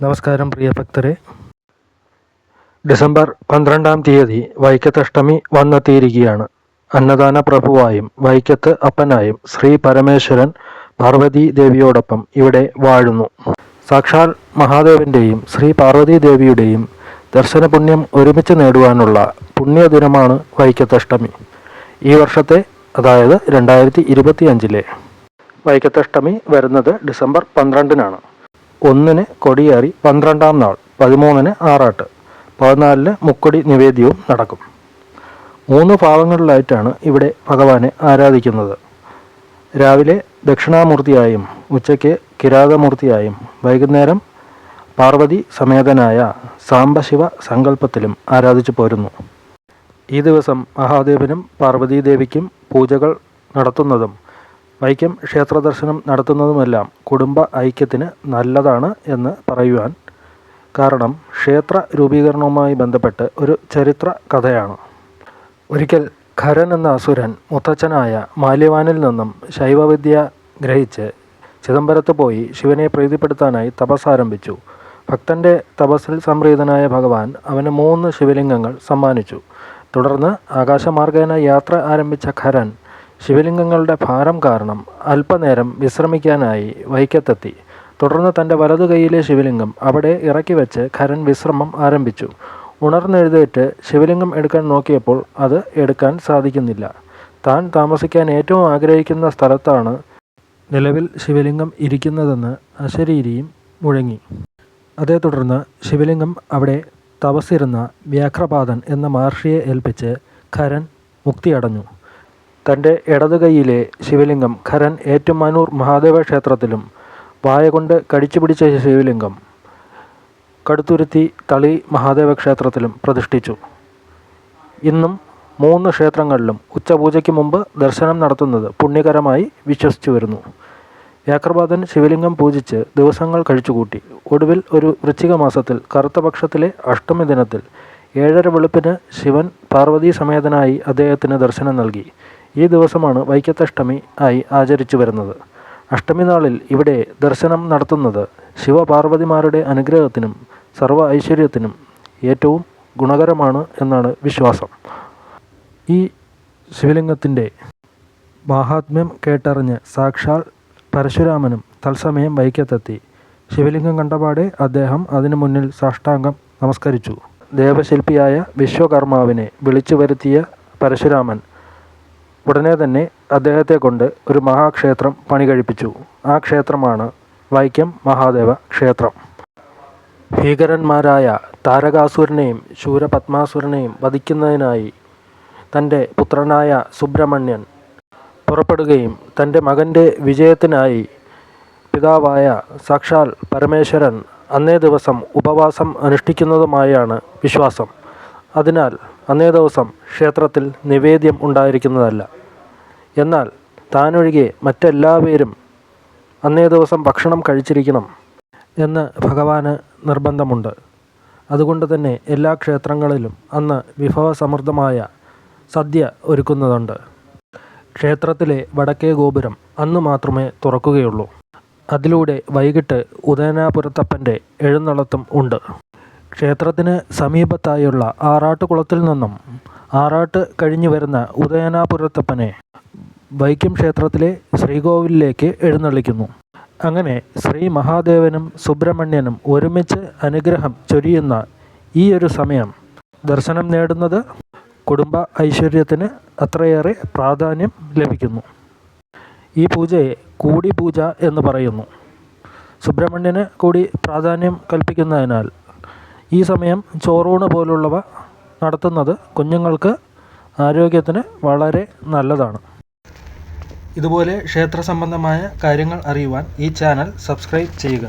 നമസ്കാരം പ്രിയ ഭക്തരെ. ഡിസംബർ പന്ത്രണ്ടാം തീയതി വൈക്കത്തഷ്ടമി വന്നെത്തിയിരിക്കുകയാണ്. അന്നദാന പ്രഭുവായും വൈക്കത്ത് അപ്പനായും ശ്രീ പരമേശ്വരൻ പാർവതി ദേവിയോടൊപ്പം ഇവിടെ വാഴുന്നു. സാക്ഷാൽ മഹാദേവന്റെയും ശ്രീ പാർവതി ദേവിയുടെയും ദർശന പുണ്യം ഒരുമിച്ച് നേടുവാനുള്ള പുണ്യദിനമാണ് വൈക്കത്തഷ്ടമി. ഈ വർഷത്തെ അതായത് രണ്ടായിരത്തി ഇരുപത്തി അഞ്ചിലെ വൈക്കത്തഷ്ടമി വരുന്നത് ഡിസംബർ പന്ത്രണ്ടിനാണ്. ഒന്നിന് കൊടിയേറി പന്ത്രണ്ടാം നാൾ പതിമൂന്നിന് ആറാട്ട് പതിനാലിന് മുക്കൊടി നിവേദ്യവും നടക്കും. മൂന്ന് ഭാവങ്ങളിലായിട്ടാണ് ഇവിടെ ഭഗവാനെ ആരാധിക്കുന്നത്. രാവിലെ ദക്ഷിണാമൂർത്തിയായും ഉച്ചയ്ക്ക് കിരാതമൂർത്തിയായും വൈകുന്നേരം പാർവതി സമേതനായ സാംബശിവ സങ്കല്പത്തിലും ആരാധിച്ചു പോരുന്നു. ഈ ദിവസം മഹാദേവനും പാർവതീദേവിക്കും പൂജകൾ നടത്തുന്നതും വൈക്കം ക്ഷേത്ര ദർശനം നടത്തുന്നതുമെല്ലാം കുടുംബ ഐക്യത്തിന് നല്ലതാണ് എന്ന് പറയുവാൻ കാരണം ക്ഷേത്ര രൂപീകരണവുമായി ബന്ധപ്പെട്ട് ഒരു ചരിത്ര കഥയാണ്. ഒരിക്കൽ ഖരൻ എന്ന അസുരൻ മുത്തച്ഛനായ മാല്യവാനിൽ നിന്നും ശൈവവിദ്യ ഗ്രഹിച്ച് ചിദംബരത്ത് പോയി ശിവനെ പ്രീതിപ്പെടുത്താനായി തപസ് ആരംഭിച്ചു. ഭക്തന്റെ തപസ്സിൽ സംപ്രീതനായ ഭഗവാൻ അവന് മൂന്ന് ശിവലിംഗങ്ങൾ സമ്മാനിച്ചു. തുടർന്ന് ആകാശമാർഗേന യാത്ര ആരംഭിച്ച ഖരൻ ശിവലിംഗങ്ങളുടെ ഭാരം കാരണം അല്പനേരം വിശ്രമിക്കാനായി വൈക്കത്തെത്തി. തുടർന്ന് തന്റെ വലതു കൈയിലെ ശിവലിംഗം അവിടെ ഇറക്കി വെച്ച് ഖരൻ വിശ്രമം ആരംഭിച്ചു. ഉണർന്നെഴുന്നേറ്റ് ശിവലിംഗം എടുക്കാൻ നോക്കിയപ്പോൾ അത് എടുക്കാൻ സാധിക്കുന്നില്ല. താൻ താമസിക്കാൻ ഏറ്റവും ആഗ്രഹിക്കുന്ന സ്ഥലത്താണ് നിലവിൽ ശിവലിംഗം ഇരിക്കുന്നതെന്ന് അശരീരിയും മുഴങ്ങി. അതേ തുടർന്ന് ശിവലിംഗം അവിടെ തപസ്സിരുന്ന വ്യാഘ്രപാതൻ എന്ന മഹർഷിയെ ഏൽപ്പിച്ച് ഖരൻ മുക്തിയടഞ്ഞു. തന്റെ ഇടതുകൈയിലെ ശിവലിംഗം ഖരൻ ഏറ്റുമാനൂർ മഹാദേവ ക്ഷേത്രത്തിലും വായകൊണ്ട് കടിച്ചു പിടിച്ച ശിവലിംഗം കടുത്തുരുത്തി തളി മഹാദേവ ക്ഷേത്രത്തിലും പ്രതിഷ്ഠിച്ചു. ഇന്നും മൂന്ന് ക്ഷേത്രങ്ങളിലും ഉച്ചപൂജയ്ക്ക് മുമ്പ് ദർശനം നടത്തുന്നത് പുണ്യകരമായി വിശ്വസിച്ചു വരുന്നു. യാക്രബാദൻ ശിവലിംഗം പൂജിച്ച് ദിവസങ്ങൾ കഴിച്ചുകൂട്ടി. ഒടുവിൽ ഒരു വൃശ്ചിക മാസത്തിൽ കറുത്തപക്ഷത്തിലെ അഷ്ടമി ദിനത്തിൽ ഏഴര വെളുപ്പിന് ശിവൻ പാർവതീ സമേതനായി അദ്ദേഹത്തിന് ദർശനം നൽകി. ഈ ദിവസമാണ് വൈക്കത്തഷ്ടമി ആയി ആചരിച്ചു വരുന്നത്. അഷ്ടമി നാളിൽ ഇവിടെ ദർശനം നടത്തുന്നത് ശിവപാർവതിമാരുടെ അനുഗ്രഹത്തിനും സർവ ഐശ്വര്യത്തിനും ഏറ്റവും ഗുണകരമാണ് എന്നാണ് വിശ്വാസം. ഈ ശിവലിംഗത്തിന്റെ മാഹാത്മ്യം കേട്ടറിഞ്ഞ് സാക്ഷാൽ പരശുരാമനും തത്സമയം വൈക്കത്തെത്തി. ശിവലിംഗം കണ്ടപാടെ അദ്ദേഹം അതിനു മുന്നിൽ സാഷ്ടാംഗം നമസ്കരിച്ചു. ദേവശില്പിയായ വിശ്വകർമാവിനെ വിളിച്ചു വരുത്തിയ പരശുരാമൻ ഉടനെ തന്നെ അദ്ദേഹത്തെ കൊണ്ട് ഒരു മഹാക്ഷേത്രം പണി കഴിപ്പിച്ചു ആ ക്ഷേത്രമാണ് വൈക്കം മഹാദേവ ക്ഷേത്രം. ഭീകരന്മാരായ താരകാസുരനെയും ശൂരപത്മാസുരനെയും വധിക്കുന്നതിനായി തന്റെ പുത്രനായ സുബ്രഹ്മണ്യൻ പുറപ്പെടുകയും തന്റെ മകന്റെ വിജയത്തിനായി പിതാവായ സാക്ഷാൽ പരമേശ്വരൻ അന്നേ ദിവസം ഉപവാസം അനുഷ്ഠിക്കുന്നതുമായാണ് വിശ്വാസം. അതിനാൽ അന്നേ ദിവസം ക്ഷേത്രത്തിൽ നിവേദ്യം ഉണ്ടായിരിക്കുന്നതല്ല. എന്നാൽ താനൊഴികെ മറ്റെല്ലാവരും അന്നേ ദിവസം ഭക്ഷണം കഴിച്ചിരിക്കണം എന്ന് ഭഗവാന് നിർബന്ധമുണ്ട്. അതുകൊണ്ട് തന്നെ എല്ലാ ക്ഷേത്രങ്ങളിലും അന്ന് വിഭവസമൃദ്ധമായ സദ്യ ഒരുക്കുന്നതുണ്ട്. ക്ഷേത്രത്തിലെ വടക്കേ ഗോപുരം അന്ന് മാത്രമേ തുറക്കുകയുള്ളൂ. അതിലൂടെ വൈകിട്ട് ഉദയനാപുരത്തപ്പന്റെ എഴുന്നള്ളത്തും ഉണ്ട്. ക്ഷേത്രത്തിന് സമീപത്തായുള്ള ആറാട്ടുകുളത്തിൽ നിന്നും ആറാട്ട് കഴിഞ്ഞു വരുന്ന ഉദയനാപുരത്തപ്പനെ വൈക്കം ക്ഷേത്രത്തിലെ ശ്രീകോവിലിലേക്ക് എഴുന്നള്ളിക്കുന്നു. അങ്ങനെ ശ്രീ മഹാദേവനും സുബ്രഹ്മണ്യനും ഒരുമിച്ച് അനുഗ്രഹം ചൊരിയുന്ന ഈ ഒരു സമയം ദർശനം നേടുന്നത് കുടുംബ ഐശ്വര്യത്തിന് അത്രയേറെ പ്രാധാന്യം ലഭിക്കുന്നു. ഈ പൂജയെ കൂടി പൂജ എന്ന് പറയുന്നു. സുബ്രഹ്മണ്യന് കൂടി പ്രാധാന്യം കൽപ്പിക്കുന്നതിനാൽ ഈ സമയം ചോറൂണ് പോലുള്ളവ നടത്തുന്നത് കുഞ്ഞുങ്ങൾക്ക് ആരോഗ്യത്തിന് വളരെ നല്ലതാണ്. ഇതുപോലെ ക്ഷേത്ര സംബന്ധമായ കാര്യങ്ങൾ അറിയുവാൻ ഈ ചാനൽ സബ്സ്ക്രൈബ് ചെയ്യുക.